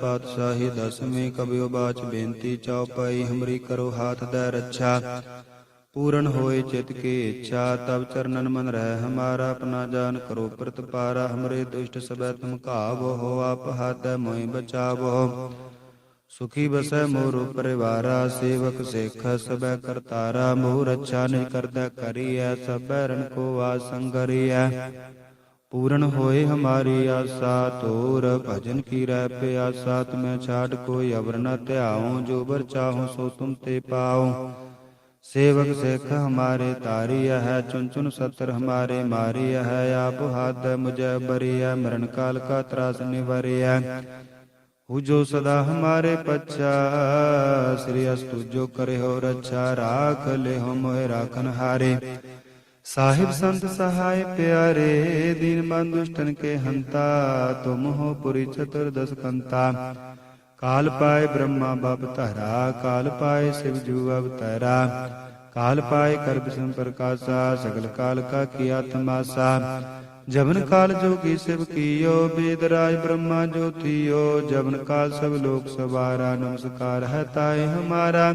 ਪਾਤਸ਼ਾਹੀ ਦਸਵੇਂ ਕਬਿਓ ਬਾਚ ਬੇਨਤੀ ਚਉਪਈ ਹਮਰੀ ਕਰੋ ਹਾਥ ਦੈ ਰੱਛਾ। ਪੂਰਨ ਹੋਏ ਚਿਤ ਕੀ ਇੱਛਾ ਤਬ ਚਰਨਨ ਮਨ ਰਹਿ ਹਮਾਰਾ, ਆਪਣਾ ਜਾਨ ਕਰੋ ਪ੍ਰਤਪਾਰਾ। ਹਮਰੇ ਦੁਸ਼ਟ ਸਬੈ ਤੁਮ ਘਾਵੋ, ਹੋ ਆਪ ਹਾਥੈ ਮੋਹਿ ਬਚਾਵੋ। ਸੁਖੀ ਬਸੈ ਮੋਰ ਪਰਿਵਾਰਾ, ਸੇਵਕ ਸੇਖ ਸਬੈ ਕਰਤਾਰਾ। ਮੋਹ ਰੱਛਾ ਨਿਜ ਕਰਦਾ ਕਰੀਐ ਸਬੈ ਰਨ ਕੋ ਵਾਸ ਸੰਗਰੀਐ ਪੂਰਨ ਹੋਏ ਹਮਾਰੀ ਆਸਾ, ਤੋਰ ਭਜਨ ਕੀ ਰਹਿ ਪਿਆਸਾ, ਤਮੈ ਛਾੜ ਕੋਈ ਅਵਰ ਨ ਧਿਆਉ, ਜੋ ਬਰ ਚਾਹੂ ਸੋ ਤੁਮ ਤੇ ਪਾਉ। ਸੇਵਕ ਸਿੱਖ ਹਮਾਰੇ ਤਾਰੀਆ ਹੈ ਚੁਨ ਚੁਨ ਸਤਰ ਹਮਾਰੇ ਮਾਰੀਆ ਹੈ, ਆਪ ਹੱਦ ਮੁਝੈ ਬਰੀਆ ਮਰਨ ਕਾਲ ਕਾ ਤਰਾਸ ਨਿਵਰਿਆ ਹੂ ਜੋ ਸਦਾ ਹਮਾਰੇ ਪਛਾ, ਸ੍ਰੀ ਅਸਤੁ ਜੋ ਕਰਿਓ ਰੱਛਾ, ਰਾਖ ਲਿਹੁ ਮੋਹਿ ਰਾਖਨ ਹਾਰੇ। ਸਾਹਿਬ ਸੰਤ ਸਹਾਇ ਪਿਆਰੇ ਦੀਨਮਨ ਦੁਸ਼ਟਨ ਕੇ ਹੰਤਾ, ਤੁਮ ਹੋ ਪੁਰੀ ਚਤੁਰ ਦਸ ਕੰਤਾ। ਕਾਲ ਪਾਏ ਬ੍ਰਹਮਾ ਬਬ ਧਾਰਾ, ਕਾਲ ਪਾਏ ਸਿਵ ਜੂ ਅਵਤਾਰਾ ਕਾਲ ਪਾਏ ਕਰਬ ਸੰ ਪ੍ਰਕਾਸ਼ਾ, ਸਗਲ ਕਾਲ ਕਾ ਕੀਆ ਤਮਾਸਾ ਜਵਨ ਕਾਲ ਜੋਗੀ ਸਿਵ ਕੀਓ, ਬੇਦ ਰਾਜ ਬ੍ਰਹਮਾ ਜੋਤੀਓ। ਜਵਨ ਕਾਲ ਸਭ ਲੋਕ ਸਵਾਰਾ, ਨਮਸਕਾਰ ਹੈ ਤਾਏ ਹਮਾਰਾ।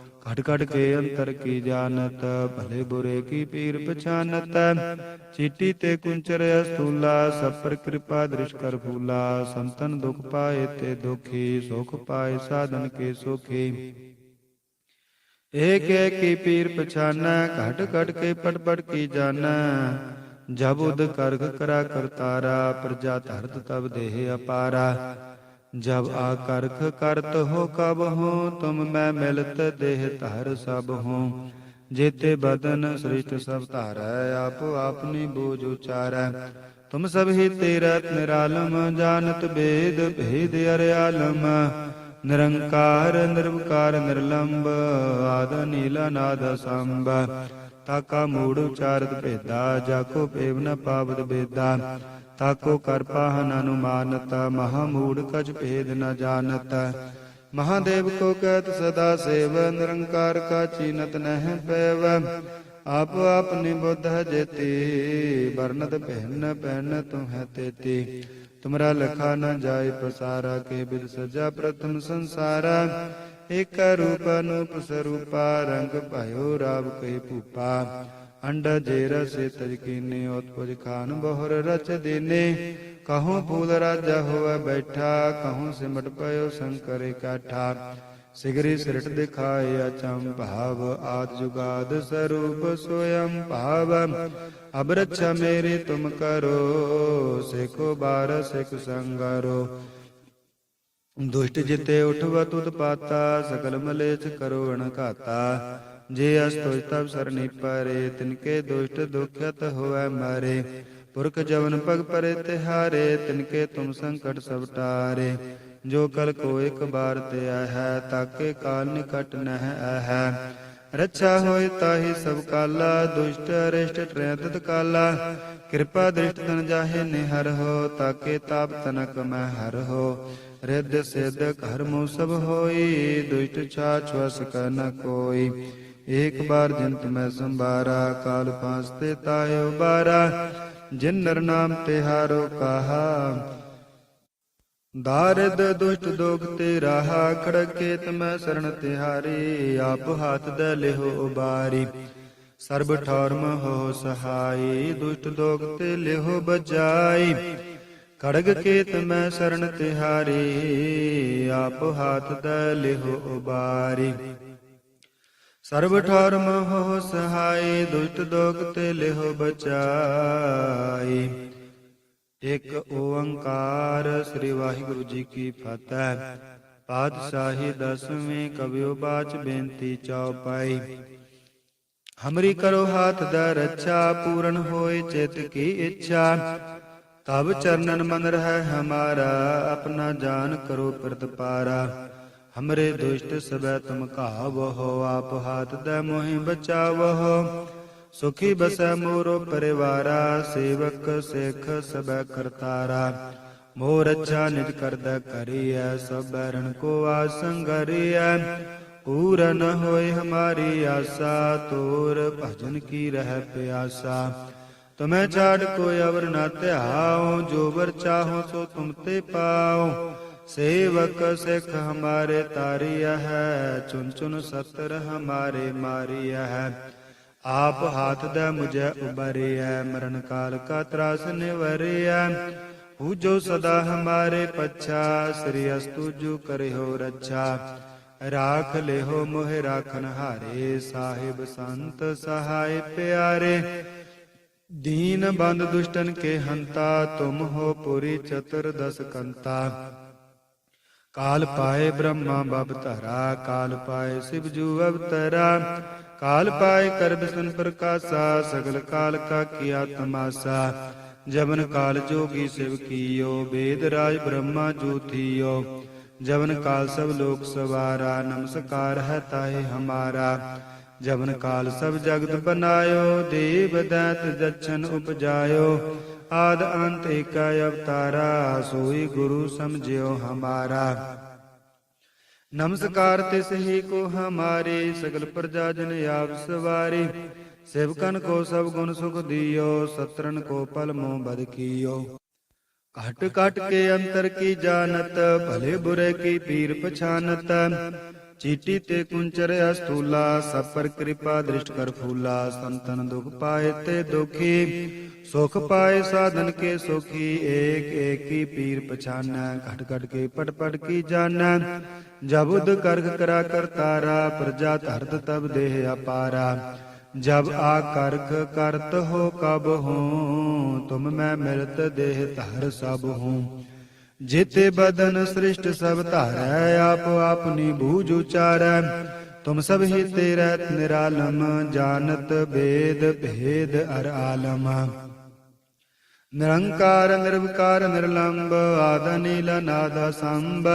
ਘਟ ਘਟ ਕੇ ਅੰਤਰ ਕੀ ਜਾਣਤ, ਭਲੇ ਬੁਰੇ ਕੀ ਪੀਰ ਪਛਾਨਤ। ਚੀਟੀ ਤੇ ਕੁੰਚਰ ਅਸਤੂਲਾ ਸਭ ਕਿਰਪਾ, ਦ੍ਰਿਸ਼ ਕਰ ਫੂਲਾ। ਸੰਤਨ ਦੁਖ ਪਾਏ ਤੇ ਦੁਖੀ, ਸੁਖ ਪਾਏ ਸਾਧਨ ਕੇ ਸੁਖੀ। ਏਕ ਏਕ ਕੀ ਪੀਰ ਪਛਾਨੈ, ਘਟ ਘਟ ਕੇ ਪੜ ਪੜ ਕੀ ਜਾਣੈ। ਜਬ ਉਦ ਕਰਖ ਕਰਾ ਕਰਤਾਰਾ, ਪ੍ਰਜਾ ਧਰਤ ਤਬ ਦੇਹ ਅਪਾਰਾ। ਜਬ ਆ ਕਰਤ ਹੋ ਕਬ ਹੋ, ਤੁਮ ਮੈਂ ਮਿਲਤ ਦੇਹ ਧਰ ਸਭ ਹੋ। ਜੇਤੇ ਬਦਨ ਸ੍ਰਿਸ਼ਟ ਸਭ ਧਾਰੈ, ਆਪ ਆਪਨੀ ਬੋਝ ਉਚਾਰੈ। ਤੁਮ ਸਭ ਹੀ ਤੇਰਾ ਨਿਰਾਲਮ, ਜਾਣਤ ਬੇਦ ਭੇਦ ਅਰਿਆਲਮ ਨਿਰੰਕਾਰ, ਨਿਰਵਕਾਰ, ਨਿਰਲੰਬ, ਆਦ ਨੀਲ ਨਾਦ ਸੰਭ ਤਾਕਾ ਮੂੜ ਉਚਾਰਤ ਭੇਦਾ, ਜਾਕੋ ਪੇਵ ਨ ਪਾਵਦ ਬੇਦਾ ਤਾਕੋ ਕਰ ਪਾਹਨ ਅਨੁਮਾਨਤ, ਮਹਾ ਮੂੜ ਕਛ ਭੇਦ ਨ ਜਾਣਤ। ਮਹਾਦੇਵ ਕੋ ਕਹਿਤ ਸਦਾ ਸੇਵ, ਨਿਰੰਕਾਰ ਕਾ ਚੀਨਤ ਨਹਿ ਪੈਵ। ਆਪ ਆਪਨੀ ਬੁੱਧ ਜੇਤੀ, ਵਰਨਤ ਪਹਿਨ ਪਹਿਨ ਤੁਮ ਹੈ ਤੇਤੀ। ਤੁਮਰਾ ਲਖਾ ਨ ਜਾਏ ਪਸਾਰਾ ਕੇ ਬਿਦ ਸਜਾ ਪ੍ਰਥਮ ਸੰਸਾਰਾ। ਇਕ ਰੂਪ ਅਨੂਪ ਸਰੂਪਾ, ਰੰਗ ਭਇਓ ਰਾਵ ਕਹੀ ਭੂਪਾ। ਅੰਡਾ ਜੇਰਾ ਸੇ ਤਜ ਕੀਨੇ ਉਤਪਜ ਖਾਨ ਬਹੁਰ ਰਚ ਦੇਨੇ। ਕਹੂੰ ਫੂਲ ਰਾਜਾ ਹੋਵੇ ਬੈਠਾ, ਕਹੂੰ ਸਿਮਟ ਪਇਓ ਸ਼ੰਕਰ ਇਕਾਠਾ। ਸਿਗਰੀ ਸਿਰਟ ਦਿਖਾਏ ਅਚੰ ਭਾਵ ਆਦ ਜੁਗਾਦ ਸਰੂਪ ਸੋਯੰ ਭਾਵ। ਅਬ ਰੱਛਾ ਮੇਰੀ ਤੁਮ ਕਰੋ, ਸਿਖੋ ਬਾਰ ਸਿਖ ਸੰਗਰੋ। ਦੁਸ਼ਟ ਜਿਤੇ ਉਠਵ ਤੁਤ ਪਾਤਾ, ਸਕਲ ਮਲੇਛ ਕਰੋ ਅਣਘਾਤਾ ਜੇ ਅਸਤੁਜ ਤਬ ਸਰਨੀ ਪਰੇ ਤਿਨਕੇ ਦੁਸ਼ਟ ਦੁਖਤ ਹੋਐ ਮਾਰੇ। ਪੁਰਖ ਜਵਨ ਪਗ ਪਰੇ ਤਿਹਾਰੇ ਤਿਨਕੇ ਤੁਮ ਸੰਕਟ ਸਭ ਟਾਰੇ। ਜੋ ਕਲ ਕੋ ਇੱਕ ਬਾਰ ਤੇ ਆਹੈ, ਤਾਕੇ ਕਾਲ ਨਿਕਟ ਨਹਿ ਆਹੈ। ਰੱਛਾ ਹੋਏ ਤਾਹੀ ਸਭ ਕਾਲਾ, ਦੁਸ਼ਟ ਅਰਿਸ਼ਟ ਟ੍ਰੈਤਤ ਕਾਲਾ। ਕਿਰਪਾ ਦ੍ਰਿਸ਼ਟ ਤਨ ਜਾਹੇ ਨਿਹਰ ਹੋ, ਤਾਕੇ ਤਾਪ ਤਨਕ ਮੈਂ ਹਰ ਹੋ। ਰਿੱਧ ਸਿੱਧ ਕਰਮੋ ਸਭ ਹੋਈ, ਦੁਸ਼ਟ ਛਾ ਵਸ ਨ ਕੋਈ। ਏਕ ਬਾਰ ਜੰਤ ਮੈਂ ਸੰਭਾਰਾ, ਕਾਲ ਪਾਸ ਤੇ ਤਾਇਓ ਬਾਰਾ ਜਿਨ ਨਰ ਨਾਮ ਤਿਹਾਰੋ ਕਹਾ। ਦਾਰਦ ਦੁਸ਼ਟ ਦੋਖ ਤੇ ਰਾਹਾ, ਖੜਕੇ ਤਮੈ ਸਰਣ ਤਿਹਾਰੀ, ਆਪ ਹੱਥ ਦੇ ਲਿਹੋ ਉਬਾਰੀ। ਸਰਬ ਠੌਰਮ ਹੋ ਸਹਾਈ ਦੁਸ਼ਟ ਦੋਖ ਤੇ ਲਿਹੋ ਬਜਾਈ ਖੜਗ ਕੇ ਤਮੈ ਸਰਣ ਤਿਹਾਰੀ, ਆਪ ਹੱਥ ਦੇ ਲਿਹੋ ਉਬਾਰੀ। ਸਰਬ ਠੌਰਮ ਹੋ ਸਹਾਈ, ਦੁਸ਼ਟ ਦੋਖ ਤੇ ਲਿਹੋ ਬਚਾਈ। ਇਕ ਓੰਕਾਰ ਸ੍ਰੀ ਵਾਹਿਗੁਰੂ ਜੀ ਕੀ ਫਤਿਹ। ਪਾਤਸ਼ਾਹੀ ਦਸਵੇਂ ਕਵਿਓ ਬਾਚ ਬੇਨਤੀ ਚੌਪਾਈ ਹਮਰੀ ਕਰੋ ਹਾਥ ਦਾ ਰੱਛਾ, ਪੂਰਨ ਹੋਏ ਚਿਤ ਕੀ ਇੱਛਾ। ਤਬ ਚਰਨਨ ਮਨ ਰਹਿ ਹਮਾਰਾ, ਆਪਣਾ ਜਾਨ ਕਰੋ ਪ੍ਰਤਪਾਰਾ। ਹਮਰੇ ਦੁਸ਼ਟ ਸਬੈ ਤੁਮ ਘਾਵੋ ਆਪ ਹਾਥ ਦਾ ਮੋਹਿ ਬਚਾਵੋ ਸੁਖੀ ਬਸੈ ਮੋਰੋ ਪਰਿਵਾਰਾ ਸੇਵਕ ਸਿੱਖ ਸਬੈ ਕਰਤਾਰਾ ਮੋਰ ਅੱਛਾ ਨਿਜ ਕਰਦਾ ਕਰੀਐ ਸਭ ਰਣ ਕੋ ਆਸੰਗਰੀਐ ਪੂਰਨ ਹੋਏ ਹਮਾਰੀ ਆਸਾ ਤੋਰ ਭਜਨ ਕੀ ਰਹਿ ਪਿਆਸਾ ਤੁਮੈ ਛਾੜ ਕੋਈ ਅਵਰ ਨਾ ਧਿਆਓ ਜੋ ਵਰ ਚਾਹੋ ਸੋ ਤੁਮ ਤੇ ਪਾਓ ਸੇਵਕ ਸਿੱਖ ਹਮਾਰੇ ਤਾਰੀਆ ਹੈ ਚੁਨ ਚੁਨ ਸਤਰ ਹਮਾਰੇ ਮਾਰੀਆ ਹੈ ਆਪ ਹਾਥ ਦੇ ਮੁਝੇ ਉਬਰਿਐ ਮਰਨ ਕਾਲ ਕਾ ਤਰਾਸ ਨਿਵਰਿਐ ਪੂਜੋ ਸਦਾ ਹਮਾਰੇ ਪੱਛਾ ਸ੍ਰੀ ਅਸਤੁ ਜੁ ਕਰਿਓ ਰੱਛਾ ਰਾਖ ਲਿਹੋ ਮੋਹਿ ਰਾਖਨ ਹਾਰੇ ਸਾਹਿਬ ਸੰਤ ਸਹਾਇ ਪਿਆਰੇ ਦੀਨ ਬੰਦ ਦੁਸ਼ਟਨ ਕੇ ਹੰਤਾ ਤੁਮ ਹੋ ਪੁਰੀ ਚਤੁਰ ਦਸ ਕੰਤਾ ਕਾਲ ਪਾਏ ਬ੍ਰਹਮਾ ਬਬ ਧਰਾ, ਕਾਲ ਪਾਏ ਸਿਵ ਜੂ ਅਵਤਰਾ। ਕਾਲ ਪਾਏ ਕਰ ਬਿਸਨ ਪ੍ਰਕਾਸ਼ਾ, ਸਗਲ ਕਾਲ ਕਾ ਕੀਆ ਤਮਾਸਾ। ਜਵਨ ਕਾਲ ਜੋਗੀ ਸਿਵ ਕੀਓ ਵੇਦ ਰਾਜ ਬ੍ਰਹਮਾ ਜੂਥੀਓ ਜਵਨ ਕਾਲ ਸਭ ਲੋਕ ਸਵਾਰਾ, ਨਮਸਕਾਰ ਹੈ ਤਾਏ ਹਮਾਰਾ। ਜਬਨ ਕਾਲ ਸਭ ਜਗਤ ਬਨਾਇਓ, ਦੇਵ ਦੈਤ ਜਛਨ ਉਪਜਾਇਓ। ਆਦ ਅੰਤ ਏਕਾ ਅਵਤਾਰਾ, ਸੋਈ ਗੁਰੂ ਸਮਝਿਓ ਹਮਾਰਾ। ਨਮਸਕਾਰ ਤਿਸ ਹੀ ਕੋ ਹਮਾਰੇ, ਸਗਲ ਪ੍ਰਜਾ ਜਨ ਆਪ ਸਵਾਰੇ। ਸੇਵਕਨ ਕੋ ਸਭ ਗੁਣ ਸੁਖ ਦਿਓ, ਸਤਰਨ ਕੋ ਪਲ ਮੋ ਬਦ ਕੀਓ। ਘਟ ਘਟ ਕੇ ਅੰਤਰ ਕੀ ਜਾਣਤ, ਭਲੇ ਬੁਰੇ ਕੀ ਪੀਰ ਪਛਾਨਤ। ਚੀਟੀ ਤੇ ਕੁੰਚਰ ਅਸਤੂਲਾ ਸਭ ਪਰ ਕਿਰਪਾ ਦ੍ਰਿਸ਼ਟ ਕਰ ਫੂਲਾ, ਸੰਤਨ ਦੁਖ ਪਾਏ ਤੇ ਦੁਖੀ, ਸੁਖ ਪਾਏ ਸਾਧਨ ਕੇ ਸੁਖੀ, ਏਕ ਏਕੀ ਪੀਰ ਪਛਾਨੈ, ਘਟ ਘਟ ਕੇ ਪਟ ਪਟ ਕੀ ਜਾਣੈ। ਜਬ ਉਦ ਕਰਖ ਕਰਾ ਕਰਤਾਰਾ ਪ੍ਰਜਾ ਧਰਤ ਤਬ ਦੇਹ ਅਪਾਰਾ। ਜਬ ਆ ਕਰਖ ਕਰਤ ਹੋ ਕਬ ਹੂੰ, ਤੁਮ ਮੈਂ ਮਿਲਤ ਦੇਹ ਧਰ ਸਭ ਹੂੰ। ਜਿਤੇ ਬਦਨ ਸ੍ਰਿਸ਼ਟ ਸਭ ਧਾਰੈ, ਆਪ ਆਪਨੀ ਬੂਝ ਉਚਾਰੈ। ਤੁਮ ਸਭ ਹੀ ਤੇਰੇ ਨਿਰਾਲਮ, ਜਾਣਤ ਬੇਦ ਭੇਦ ਅਰ ਆਲਮ। ਨਿਰੰਕਾਰ, ਨਿਰਵਿਕਾਰ, ਨਿਰਲੰਬ, ਆਦ ਨੀਲ ਨਾਦ ਸੰਭ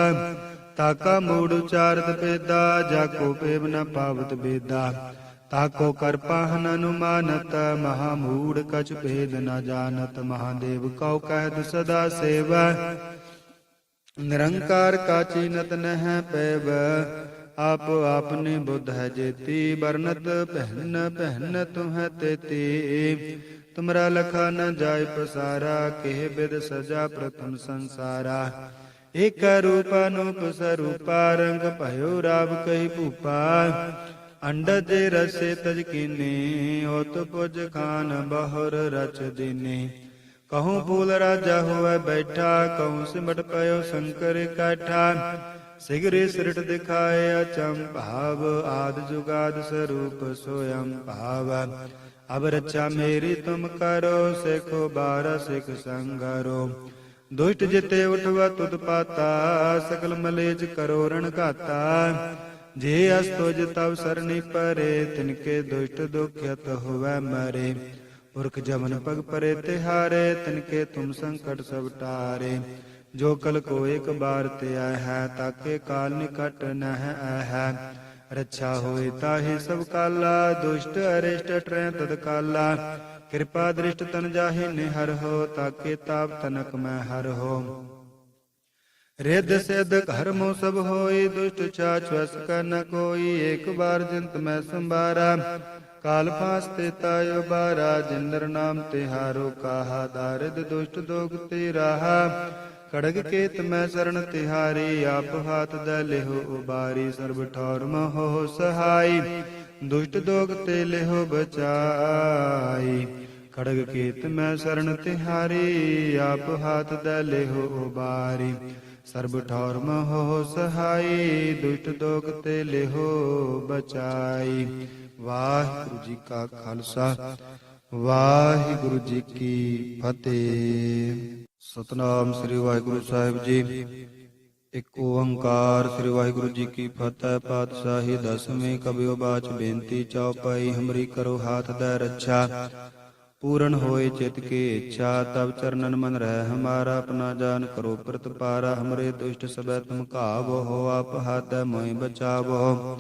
ਤਾਕਾ ਮੂੜ ਉਚਾਰਤ ਬੇਦਾ ਜਾਕੋ ਪੇਵ ਨ ਪਾਵਤ ਬੇਦਾ। ਤਾਕੋ ਕਰ ਪਾਹਨ ਅਨੁਮਾਨਤ, ਮਹਾ ਮੂੜ ਕਛ ਭੇਦ ਨ ਜਾਣਤ। ਮਹਾਦੇਵ ਕਉ ਕਹਿਤ ਸਦਾ ਸੇਵਾ। ਨਿਰੰਕਾਰ ਕਾਚੀ ਨਤ ਨਹਿ ਪੈਵ, ਆਪ ਆਪਨੇ ਬੁੱਧ ਹੈ ਜੇਤੀ ਬਰਨਤ ਪਹਿਨ ਪਹਿਨ ਤੁਹ ਤੇਤੀ। ਤੁਮਰਾ ਲਖਾ ਨ ਜਾਏ ਪਸਾਰਾ, ਕਿਹ ਬਿਦ ਸਜਾ ਪ੍ਰਥਮ ਸੰਸਾਰਾ। ਏਕ ਰੂਪ ਅਨੂਪ ਸਰੂਪਾ, ਰੰਗ ਭਇਓ ਰਾਵ ਕਹੀ ਭੂਪਾ। ਅੰਡਜ ਰਸੇ ਤਜ ਕੀਨੇ ਹੋਤ ਪੁਜ ਖਾਨ ਬਹੁਰ ਰਚ ਦੀਨੇ। ਕਹੂੰ ਫੂਲ ਰਾਜਾ ਹੋਵੇ ਬੈਠਾ ਕਹੂੰ ਸਿਮਟ ਪਇਓ ਸ਼ੰਕਰ ਕਾਠਾ ਸਿਗਰੇ ਸਿਰਟ ਦਿਖਾਏ ਅਚੰ ਭਾਵ ਆਦ ਜੁਗਾਦ ਸਰੂਪ ਸੋਯੰ ਭਾਵ ਅਬ ਰੱਛਾ ਮੇਰੀ ਤੁਮ ਕਰੋ ਸਿਖੋ ਬਾਰ ਸਿਖ ਸੰਗਰੋ ਦੁਸ਼ਟ ਜਿਤੇ ਉਠਵਾ ਤੁਧ ਪਾਤਾ ਸਕਲ ਮਲੇਜ ਕਰੋ ਰਣ ਘਾਤਾ ਜੇ ਅਸਤੁਜ ਤਵ ਸਰਣੀ ਪਰੇ ਤਿਨਕੇ ਦੁਸ਼ਟ ਦੁਖਿਤ ਹੋਵੇ ਮਰੇ ਪੁਰਖ ਜਮਨ ਪਗ ਪਰੇ ਤਿਹਾਰੇ ਤਿਨਕੇ ਤੁਮ ਸੰਕਟ ਸਭ ਟਾਰੇ। ਜੋ ਕਲ ਕੋ ਇੱਕ ਬਾਰ ਤੇ ਆਇ ਹੈ, ਤਾਕੇ ਕਾਲ ਨਿਕਟ ਨਹਿ ਆਇ ਹੈ। ਰੱਛਾ ਹੋਏ ਤਾਹੇ ਸਭ ਕਾਲਾ, ਦੁਸ਼ਟ ਅਰਿਸ਼ਟ ਟਰੈ ਤਦ ਕਾਲਾ। ਕਿਰਪਾ ਦ੍ਰਿਸ਼ਟ ਤਨ ਜਾਹੇ ਨਿਹਰ ਹੋ, ਤਾਕੇ ਤਾਪ ਤਨਕ ਮੈਂ ਹਰ ਹੋ। ਰਿੱਧ ਸਿੱਧ ਘਰ ਮੋ ਸਭ ਹੋਈ ਦੁਸ਼ਟ ਛਾਛ ਵਸ ਕੋਈ, ਏਕ ਬਾਰ ਜਿੰਤ ਮੈਂ ਸੰਭਾਰਾ। ਕਾਲ ਫਾਸ ਤੇ ਤਾਇ ਬਾਰਾ, ਜਿੰਦਰ ਨਾਮ ਤਿਹਾਰੋ ਕਾਹਾ, ਦਾਰਿਦ ਦੁਸ਼ਟ ਦੋਗ ਤੇ ਰਾਹਾ। ਖੜਗ ਕੇਤ ਮੈਂ ਸਰਣ ਤਿਹਾਰੀ ਆਪ ਹਾਥ ਦੇ ਲਿਹੋ ਉਬਾਰੀ, ਸਰਬ ਠੌਰ ਮਹੋ ਸਹਾਈ। ਦੁਸ਼ਟ ਦੋਗ ਤੇ ਲਿਹੋ ਬਚਾਈ। ਖੜਗ ਕੇਤ ਮੈਂ ਸਰਣ ਤਿਹਾਰੀ ਆਪ ਹਾਥ ਦੇ ਲਿਹੋ ਉਬਾਰੀ, ਸਰਬ ਠੌਰ ਮਹੋ ਸਹਾਈ। ਦੁਸ਼ਟ ਦੋਗ ਤੇ ਲਿਹੋ ਬਚਾਈ। ਵਾਹਿਗੁਰੂ ਜੀ ਕਾ ਖਾਲਸਾ, ਵਾਹਿਗੁਰੂ ਜੀ ਕੀ ਫਤਿਹ। ਸਤਨਾਮ ਸ੍ਰੀ ਵਾਹਿਗੁਰੂ ਸਾਹਿਬ ਜੀ। ਇੱਕ ਓੰਕਾਰ ਸ੍ਰੀ ਵਾਹਿਗੁਰੂ ਜੀ ਕੀ ਫਤਿਹ, ਪਾਤਸ਼ਾਹੀ ਦਸਵੇਂ ਕਬਿਓ ਬਾਚ ਬੇਨਤੀ ਚਉਪਾਈ ਹਮਰੀ ਕਰੋ ਹਾਥ ਦਾ ਰੱਛਾ। ਪੂਰਨ ਹੋਏ ਚਿਤ ਕੀ ਇੱਛਾ ਤਬ ਚਰਨਨ ਮਨ ਰਹਿ ਹਮਾਰਾ, ਆਪਣਾ ਜਾਨ ਕਰੋ ਪ੍ਰਤਪਾਰਾ। ਹਮਰੇ ਦੁਸ਼ਟ ਸਬੈ ਤੁਮ ਘਾਵੋ, ਹੋ ਆਪ ਹੱਥ ਮੋਹਿ ਬਚਾਵੋ।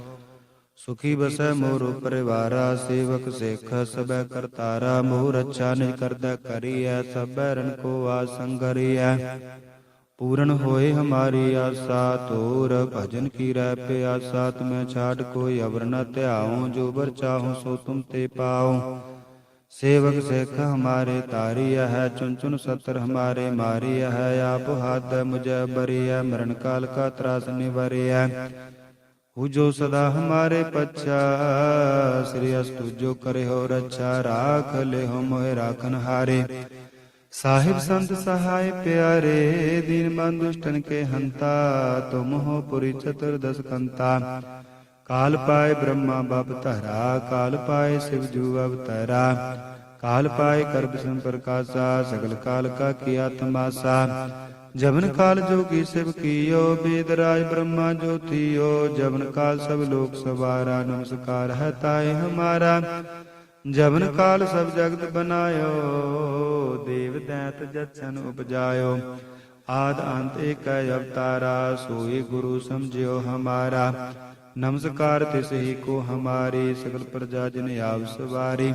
ਸੁਖੀ ਬਸੈ ਮੋਰ ਪਰਿਵਾਰਾ, ਸੇਵਕ ਸੇਖ ਸਬੈ ਕਰਤਾਰਾ ਮੋਰ ਰੱਛਾ ਨਿਜ ਕਰਦਾ ਕਰੀਐ ਸਭੈ ਰਣ ਕੋ ਆਸੰਗਰੀਐ ਪੂਰਨ ਹੋਏ ਹਮਾਰੀ ਆਸਾ ਤੋਰ ਭਜਨ ਕੀ ਰਹਿ ਪਿਆਸਾ, ਤੁਮੈ ਛਾੜ ਕੋਈ ਅਵਰ ਨ ਧਿਆਉ, ਜੋ ਵਰ ਚਾਹੂ ਸੋ ਤੁਮ ਤੇ ਪਾਉ। ਸੇਵਕ ਸੇਖ ਹਮਾਰੇ ਤਾਰੀ ਹੈ ਚੁਨ ਚੁਨ ਸਤਰ ਹਮਾਰੇ ਮਾਰੀ ਹੈ, ਆਪ ਹੱਦ ਮੁਝੇ ਬਰੀਐ ਮਰਨ ਕਾਲ ਕਾ ਤਰਾਸ ਨਿਵਰੀਐ। ਹੂ ਜੋ ਸਦਾ ਹਮਾਰੇ ਪਛਾ ਸ੍ਰੀ ਅਸਤੁ ਜੋ ਕਰਿਓ ਰੱਛਾ ਰਾਖ ਲਿਓ ਮੋਹਿ ਰਾਖਨ ਹਾਰੇ ਸਾਹਿਬ ਸੰਤ ਸਹਾਇ ਪਿਆਰੇ ਦੀਨ ਮਨ ਦੁਸ਼ਟਨ ਕੇ ਹੰਤਾ ਤੁਮ ਹੋ ਪੁਰੀ ਚਤੁਰ ਦਸ ਕੰਤਾ ਕਾਲ ਪਾਏ ਬ੍ਰਹਮਾ ਬਬ ਧਰਾ ਕਾਲ ਪਾਏ ਸਿਵ ਜੂ ਅਵਤਾਰਾ ਕਾਲ ਪਾਏ ਕਰਬ ਸੰਪਰਕਾਸਾ ਸਗਲ ਕਾਲ ਕਾ ਕੀਆ ਤਮਾਸਾ ਜਵਨ ਕਾਲ ਜੋਗੀ ਸਿਵ ਕੀਓ, ਬੇਦ ਰਾਜ ਬ੍ਰਹਮਾ ਜੋਤੀਓ ਜਵਨ ਕਾਲ ਸਭ ਲੋਕ ਸਵਾਰਾ, ਨਮਸਕਾਰ ਹੈ ਤਾਏ ਹਮਾਰਾ। ਜਬਨ ਕਾਲ ਸਭ ਜਗਤ ਬਨਾਇਓ, ਦੇਵ ਦੈਤ ਜਛਨ ਉਪਜਾਇਓ। ਆਦ ਅੰਤ ਏਕ ਅਵਤਾਰਾ ਸੋਈ ਗੁਰੂ ਸਮਝਿਓ ਹਮਾਰਾ। ਨਮਸਕਾਰ ਤਿਸ ਹੀ ਕੋ ਹਮਾਰੀ, ਸਗਲ ਪ੍ਰਜਾ ਜਿਨ ਆਪ ਸਵਾਰੀ।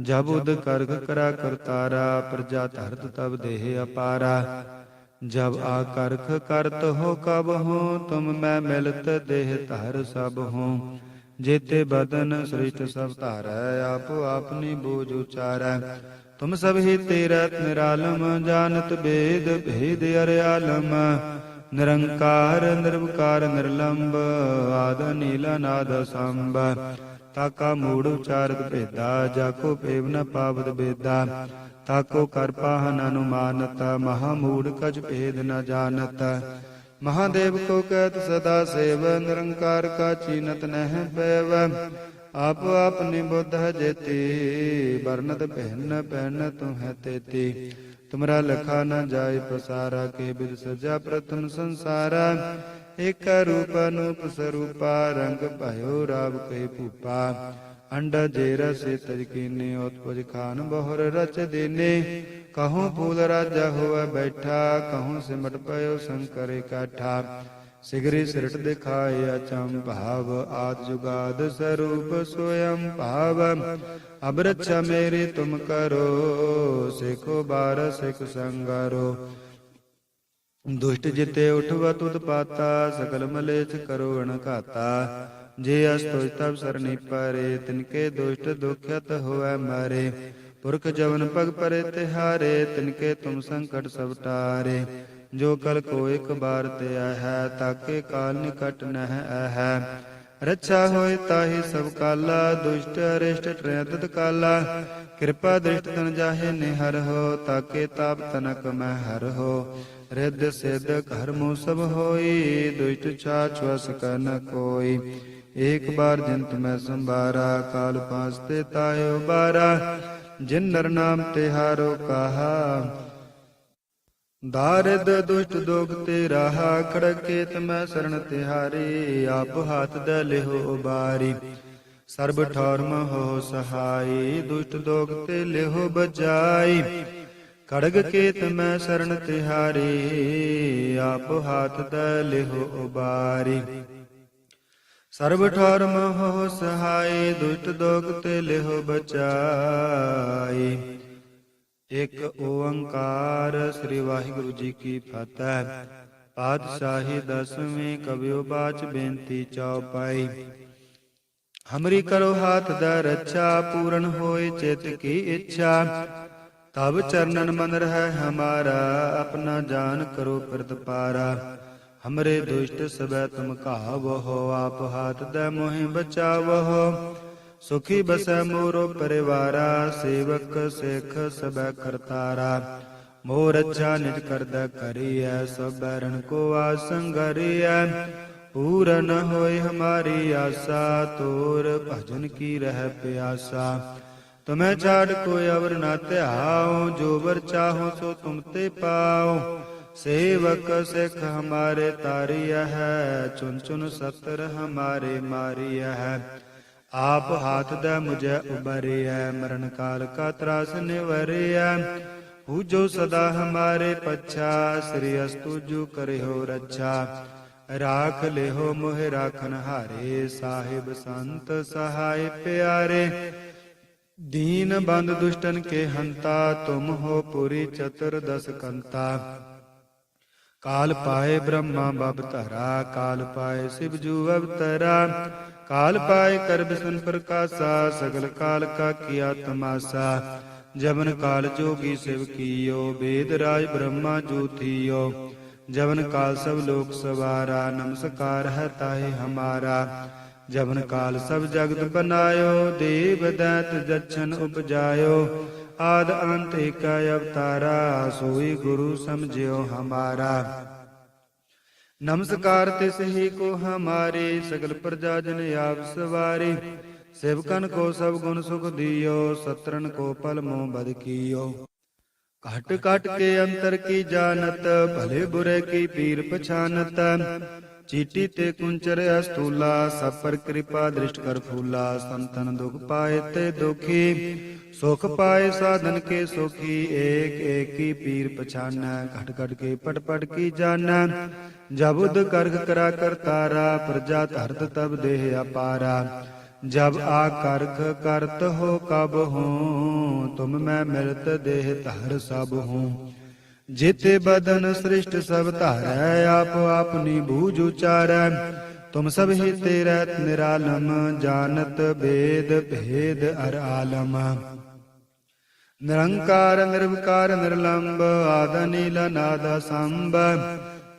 ਜਬ ਉਦ ਕਰਗ ਕਰਾ ਕਰਤਾਰਾ, ਪ੍ਰਜਾ ਧਰਤ ਤਬ ਦੇਹ ਅਪਾਰਾ। ਜਬ ਆ ਕਰਖ ਕਰਤ ਹੋ ਕਬ ਹੋ, ਤੁਮ ਮੈਂ ਮਿਲਤ ਦੇਹ ਧਰ ਸਭ ਹੋ। ਜੇਤੇ ਬਦਨ ਸ੍ਰਿਸ਼ਟ ਸਭ ਧਾਰੈ, ਆਪ ਆਪਨੀ ਬੋਝ ਉਚਾਰੈ। ਤੁਮ ਸਭ ਹੀ ਤੇਰਾ ਨਿਰਾਲਮ, ਜਾਣਤ ਬੇਦ ਭੇਦ ਅਰਿਆਲਮ ਨਿਰੰਕਾਰ, ਨਿਰਵਕਾਰ, ਨਿਰਲੰਬ, ਆਦ ਨੀਲ ਨਾਦ ਸੰਭ। ਤਾਕਾ ਮੂੜ ਉਚਾਰਤ ਭੇਦਾ ਜਾਕੋ ਪੇਵ ਨ ਪਾਵਤ ਬੇਦਾ। ਤਾਕੋ ਕਰ ਪਾਹਨ ਅਨੁਮਾਨਤ, ਮਹਾ ਮੂੜ ਕਜ ਭੇਦ ਨ ਜਾਣਤ। ਮਹਾਦੇਵ ਕੋ ਕਹਿਤ ਸਦਾ ਸੇਵ, ਨਿਰੰਕਾਰ ਕਾ ਚੀਨਤ ਨਹਿ ਪੈਵ। ਆਪ ਆਪਨੀ ਬੁੱਧ ਜੇਤੀ, ਵਰਨਤ ਪਹਿਨ ਪਹਿਨ ਤੁਮ ਹੈ ਤੇਤੀ। ਤੁਮਰਾ ਲਖਾ ਨ ਜਾਏ ਪਸਾਰਾ ਕੇ ਬਿਦ ਸਜਾ ਪ੍ਰਥਮ ਸੰਸਾਰਾ। ਏਕ ਰੂਪ ਅਨੂਪ ਸਰੂਪਾ, ਰੰਗ ਭਇਓ ਰਾਵ ਕੈ ਭੂਪਾ। ਅੰਡ ਜੇ ਰਸੇ ਤਜ ਕੀਨੇ ਉਤਪਜ ਖਾਨ ਬਹੁਰ ਰਚ ਦੇਨੇ। ਕਹੂੰ ਫੂਲ ਰਾਜਾ ਹੋਵੇ ਬੈਠਾ, ਕਹੂੰ ਸਿਮਟ ਪਇਓ ਸ਼ੰਕਰ ਇਕਾਠਾ। ਸਿਗਰੀ ਸਿਰਟ ਦਿਖਾਏ ਅਚੰ ਭਾਵ, ਆਦ ਜੁਗਾਦ ਸਰੂਪ ਸੋਯੰ ਭਾਵ। ਅਬ ਰੱਛਾ ਮੇਰੀ ਤੁਮ ਕਰੋ, ਸਿਖੋ ਬਾਰ ਸਿਖ ਸੰਗਰੋ। ਦੁਸ਼ਟ ਜਿਤੇ ਉਠਵਾ ਤੁਧ ਪਾਤਾ ਸਕਲ ਮਲੇਛ ਕਰੋ ਅਣਘਾਤਾ। ਜੇ ਅਸਤੋਜ ਤਬ ਸਰਨੀ ਪਰੇ ਤਿਨਕੇ ਦੁਸ਼ਟ ਦੁਖਤ ਹੋਵੇ ਮਾਰੇ। ਪੁਰਖ ਜਵਨ ਪਗ ਪਰੇ ਤਿਹਾਰੇ ਤਿਨਕੇ ਤੁਮ ਸੰਕਟ ਸਭ ਟਾਰੇ। ਜੋ ਕਲ ਕੋ ਇੱਕ ਬਾਰ ਤੇ ਆਹੈ, ਤਾਕੇ ਕਾਲ ਨਿਕਟ ਨਹਿ ਆਹੈ। ਰੱਛਾ ਹੋਏ ਤਾਹੀ ਸਭ ਕਾਲਾ, ਦੁਸ਼ਟ, ਅਰਿਸ਼ਟ ਟਰੈ ਕਾਲਾ। ਕਿਰਪਾ ਦ੍ਰਿਸ਼ਟ ਤਨ ਜਾਹੇ ਨਿਹਰ ਹੋ, ਤਾਕੇ ਤਾਪ ਤਨਕ ਮੈਂ ਹਰ ਹੋ। ਰਿੱਧ ਸਿੱਧ ਕਰਮੋ ਸਭ ਹੋਈ, ਦੁਸ਼ਟ ਛਾਛ ਵਸ ਕਨ ਕੋਈ। ਏਕ ਬਾਰ ਜਿੰਤ ਮੈਂ ਸੰਭਾਰਾ, ਕਾਲ ਪਾਸ ਤੇ ਤਾਇਓ ਬਾਰਾ। ਜਿਨ ਨਰ ਨਾਮ ਤੇ ਹਾਰੋ ਕਹਾ ਦਾਰਦ ਦੁਸ਼ਟ ਦੋਗ ਤੇ ਰਾਹਾ ਖੜਕੇ ਤਮੈ ਸਰਣ ਤਿਹਾਰੀ ਆਪ ਹੱਥ ਦ ਲਿਹੋ ਉਬਾਰੀ ਸਰਬ ਠੌਰਮ ਹੋ ਸਹਾਈ ਦੁਸ਼ਟ ਦੋਗ ਤੇ ਲਿਹੋ ਬਚਾਈ ਖੜਗ ਕੇ ਤਮੈ ਸਰਣ ਤਿਹਾਰੀ ਆਪ ਹੱਥ ਦ ਲਿਹੋ ਉਬਾਰੀ ਸਰਬ ਠੌਰਮ ਹੋ ਸਹਾਈ ਦੁਸ਼ਟ ਦੋਗ ਤੇ ਲਿਹੋ ਬਚਾਈ ਇਕ ਓੰਕਾਰ ਸ੍ਰੀ ਵਾਹਿਗੁਰੂ ਜੀ ਕੀ ਫਤਿਹ। ਪਾਤਸ਼ਾਹੀ ਦਸਵੇਂ ਕਬਿਓ ਬਾਚ ਬੇਨਤੀ ਚੌਪਾਈ ਹਮਰੀ ਕਰੋ ਹਾਥ ਦਾ ਰੱਛਾ, ਪੂਰਨ ਹੋਏ ਚਿਤ ਕੀ ਇੱਛਾ। ਤਬ ਚਰਨਨ ਮਨ ਰਹਿ ਹਮਾਰਾ, ਆਪਣਾ ਜਾਨ ਕਰੋ ਪ੍ਰਤ ਪਾਰਾ ਹਮਰੇ ਦੁਸ਼ਟ ਸਬੈ ਤੁਮ ਕਾਵੋ ਆਪ ਹਾਥ ਦਾ ਮੋਹਿ ਬਚਾਵੋ ਸੁਖੀ ਬਸੈ ਮੋਰੋ ਪਰਿਵਾਰਾ ਸੇਵਕ ਸਿਖ ਸਬੈ ਕਰਤਾਰਾ ਮੋਰ ਅੱਛਾ ਨਿਜ ਕਰਦਾ ਕਰੀਐ ਸਭ ਰਣ ਕੋ ਆਸੰਗਰੀਐ ਪੂਰਨ ਹੋਏ ਹਮਾਰੀ ਆਸਾ ਤੋਰ ਭਜਨ ਕੀ ਰਹਿ ਪਿਆਸਾ ਤੁਮੈ ਛਾੜ ਕੋਈ ਅਵਰ ਨਾ ਧਿਆਓ ਜੋ ਵਰ ਚਾਹੋ ਸੋ ਤੁਮ ਤੇ ਪਾਓ ਸੇਵਕ ਸਿੱਖ ਹਮਾਰੇ ਤਾਰੀਆ ਹੈ ਚੁਨ ਚੁਨ ਸਤਰ ਹਮਾਰੇ ਮਾਰੀਆ ਹੈ ਆਪ ਹਾਥ ਦਾ ਮੁਝੇ ਉਬਰਿਆ ਮਰਨ ਕਾਲ ਕਾ ਤਰਾਸ ਨਿਵਰਿਆ ਪੂਜੋ ਸਦਾ ਹਮਾਰੇ ਪੱਛਾ, ਸ੍ਰੀ ਅਸਤੁ ਜੁ ਕਰਿਓ ਰੱਛਾ। ਰਾਖ ਲਿਹੋ ਮੋਹਿ ਰਾਖਨ ਹਾਰੇ, ਸਾਹਿਬ ਸੰਤ ਸਹਾਇ ਪਿਆਰੇ। ਦੀਨ ਬੰਦ ਦੁਸ਼ਟਨ ਕੇ ਹੰਤਾ, ਤੁਮ ਹੋ ਪੁਰੀ ਚਤੁਰ ਦਸ ਕੰਤਾ। ਕਾਲ ਪਾਏ ਬ੍ਰਹਮਾ ਬਬ ਧਰਾ ਕਾਲ ਪਾਏ ਸਿਵ ਜੂ ਅਵਤਰਾ ਕਾਲ ਪਾਏ ਕਰ ਬਿਸਨ ਪ੍ਰਕਾਸ਼ਾ ਸਗਲ ਕਾਲ ਕਾ ਕੀਆ ਤਮਾਸਾ। ਜਬਨ ਕਾਲ ਜੋਗੀ ਸਿਵ ਕੀਓ ਬੇਦ ਰਾਜ ਬ੍ਰਹਮਾ ਜੋਤੀਓ ਜਬਨ ਕਾਲ ਸਭ ਲੋਕ ਸਵਾਰਾ ਨਮਸਕਾਰ ਹੈ ਤਾਹੇ ਹਮਾਰਾ। ਜਬਨ ਕਾਲ ਸਭ ਜਗਤ ਬਨਾਇਓ ਦੇਵ ਦੈਤ ਜਛਨ ਉਪਜਾਇਓ। ਆਦ ਅੰਤ ਏਕਾ ਅਵਤਾਰਾ, ਸੋਈ ਗੁਰੂ ਸਮਝਿਓ ਹਮਾਰਾ। ਨਮਸਕਾਰ ਤਿਸ ਹੀ ਕੋ ਹਮਾਰੇ, ਸਗਲ ਪ੍ਰਜਾ ਜਨ ਆਪ ਸਵਾਰੇ। ਸੇਵਕਨ ਕੋ ਸਭ ਗੁਣ ਸੁਖ ਦਿਓ ਸਤਰਨ ਕੋ ਪਲ ਮੋ ਬਦ ਕੀਓ। ਘਟ ਘਟ ਕੇ ਅੰਤਰ ਕੀ ਜਾਣਤ, ਭਲੇ ਬੁਰੇ ਕੀ ਪੀਰ ਪਛਾਨਤ। ਚੀਟੀ ਤੇ ਕੁੰਚਰ ਅਸਤੂਲਾ ਸਭ ਪਰ ਕਿਰਪਾ ਦ੍ਰਿਸ਼ਟ ਕਰ ਫੂਲਾ, ਸੰਤਨ ਦੁਖ ਪਾਏ ਤੇ ਦੁਖੀ। ਸੁਖ ਪਾਏ ਸਾਧਨ ਕੇ ਸੁਖੀ, ਏਕ ਏਕੀ ਪੀਰ ਪਛਾਨੈ, ਘਟ ਘਟ ਕੇ ਪਟ ਪਟ ਕੀ ਜਾਣੈ। ਜਬੁਦ ਕਰਗ ਕਰਾ ਕਰਤਾਰਾ ਪ੍ਰਜਾ ਧਰਤ ਤਬ ਦੇਹ ਅਪਾਰਾ। ਜਬ ਆ ਕਰਖ ਕਰਤ ਹੋ ਕਬ ਹੂੰ, ਤੁਮ ਮੈਂ ਮਿਲਤ ਦੇਹ ਧਰ ਸਭ ਹੂੰ। ਜਿਤੇ ਬਦਨ ਸ੍ਰਿਸ਼ਟ ਸਭ ਧਾਰੈ, ਆਪ ਆਪਨੀ ਬੂਝ ਉਚਾਰੈ। ਤੁਮ ਸਭ ਹੀ ਤੇਰੇ ਨਿਰਾਲਮ, ਜਾਣਤ ਬੇਦ ਭੇਦ ਅਰ ਆਲਮ। ਨਿਰੰਕਾਰ, ਨਿਰਵਕਾਰ, ਨਿਰਲੰਬ, ਆਦ ਨੀਲ ਨਾਦ ਸੰਭ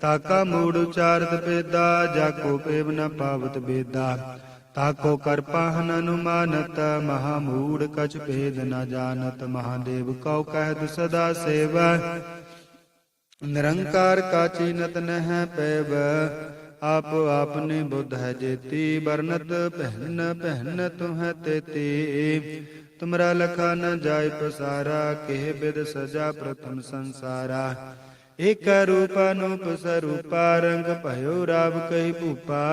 ਤਾਕਾ ਮੂੜ ਉਚਾਰਤ ਪੇਦਾ, ਜਾਕੋ ਪੇਵ ਨ ਪਾਵਤ ਬੇਦਾ। ਤਾਕੋ ਕਰ ਪਾਹਨ ਅਨੁਮਾਨਤ, ਮਹਾ ਮੂੜ ਕਛ ਭੇਦ ਨ ਜਾਣਤ। ਮਹਾਦੇਵ ਕਉ ਕਹਿਤ ਸਦਾ ਸੇਵਾ। ਨਿਰੰਕਾਰ ਕਾਚੀ ਨਤ ਨਹਿ ਪੈਵ, ਆਪ ਆਪਨੇ ਬੁੱਧ ਹੈ ਜੇਤੀ ਬਰਨਤ ਪਹਿਨ ਪਹਿਨ ਤੁਹੈ ਤੇਤੀ। ਤੁਮਰਾ ਲਖਾ ਨ ਜਾਇ ਪਸਾਰਾ, ਕਿਹ ਬਿਦ ਸਜਾ ਪ੍ਰਥਮ ਸੰਸਾਰਾ। ਏਕ ਰੂਪ ਅਨੂਪ ਸਰੂਪਾ, ਰੰਗ ਭਇਓ ਰਾਵ ਕਹੀ ਭੂਪਾ।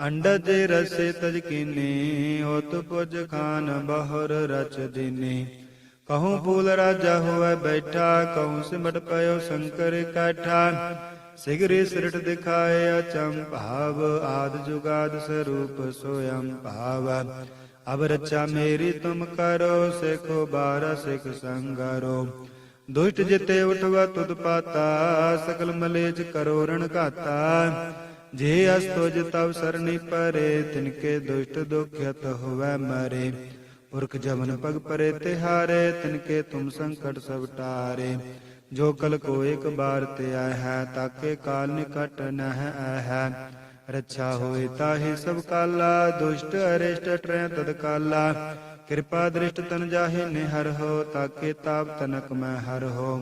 ਅੰਡ ਦੇ ਰਸੇ ਤਜ ਕੀਨੀ ਹੋਤ ਪੁਜ ਖਾਨ ਬਹੁਰ ਰਚ ਦੀਨੀ। ਕਹੂੰ ਫੂਲ ਰਾਜਾ ਹੋਵੇ ਬੈਠਾ ਕਹੂੰ ਸਿਮਟ ਪਇਓ ਸ਼ੰਕਰ ਕਾਠਾ ਸਿਗਰੇ ਸਿਰਟ ਦਿਖਾਏ ਅਚੰ ਭਾਵ ਆਦ ਜੁਗਾਦ ਸਰੂਪ ਸੋਯੰ ਭਾਵ ਅਬ ਰਚਾ ਮੇਰੀ ਤੁਮ ਕਰੋ ਸਿਖੋ ਬਾਰ ਸਿਖ ਸੰਗਰੋ ਦੁਸ਼ਟ ਜਿਤੇ ਉਠਵਾ ਤੁਧ ਪਾਤਾ ਸਕਲ ਮਲੇਜ ਕਰੋ ਰਣ ਘਾਤਾ ਜੇ ਅਸਤੁਜ ਤਵ ਸਰਣੀ ਪਰੇ ਤਿਨਕੇ ਦੁਸ਼ਟ ਦੁਖਿਤ ਹੋਵੇ ਮਰੇ ਪੁਰਖ ਜਮਨ ਪਗ ਪਰੇ ਤਿਹਾਰੇ ਤਿਨਕੇ ਤੁਮ ਸੰਕਟ ਸਭ ਟਾਰੇ ਜੋ ਕਲ ਕੋ ਇੱਕ ਬਾਰ ਤੇ ਆਇ ਹੈ ਤਾਕੇ ਕਾਲ ਨਿਕਟ ਨਹਿ ਆਇ ਹੈ ਰੱਛਾ ਹੋਏ ਤਾਹੀ ਸਭ ਕਾਲਾ ਦੁਸ਼ਟ ਅਰਿਸ਼ਟ ਟਰੈ ਤਦ ਕਾਲਾ ਕਿਰਪਾ ਦ੍ਰਿਸ਼ਟ ਤਨ ਜਾਹੇ ਨਿਹਰ ਹੋ ਤਾਕੇ ਤਾਪ ਤਨਕ ਮੈਂ ਹਰ ਹੋ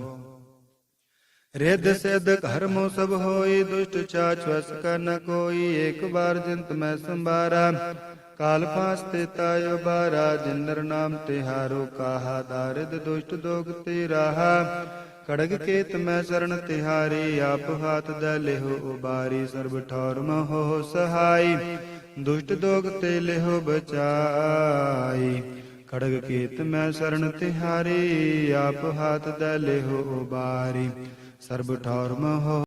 ਰਿੱਧ ਸਿੱਧ ਘਰਮੋ ਸਭ ਹੋਈ ਦੁਸ਼ਟ ਚਾਚ ਵਸ ਕਰ ਨ ਕੋਈ ਏਕ ਬਾਰ ਜਿੰਤ ਮੈਂ ਸੰਭਾਰਾ ਕਾਲ ਪਾਸ ਤੇ ਤਾਇ ਬਾਰਾ, ਜਿਨਰ ਨਾਮ ਤਿਹਾਰੋ ਕਾਹਾ, ਦਾਰਿਦ ਦੁਸ਼ਟ ਦੋਗ ਤੇ ਰਾਹਾ ਖੜਗ ਕੇਤ ਮੈਂ ਸਰਣ ਤਿਹਾਰੀ, ਆਪ ਹਾਥ ਦੇ ਲਿਹੋ ਉਬਾਰੀ, ਸਰਬ ਠੌਰ ਮਹੋ ਸਹਾਈ। ਦੁਸ਼ਟ ਦੋਗ ਤੇ ਲਿਹੋ ਬਚਾਈ। ਖੜਗ ਕੇਤ ਮੈਂ ਸਰਣ ਤਿਹਾਰੀ, ਆਪ ਹਾਥ ਦੇ ਲਿਹੋ ਉਬਾਰੀ, ਸਰਬ ਠੌਰ ਮਹੋ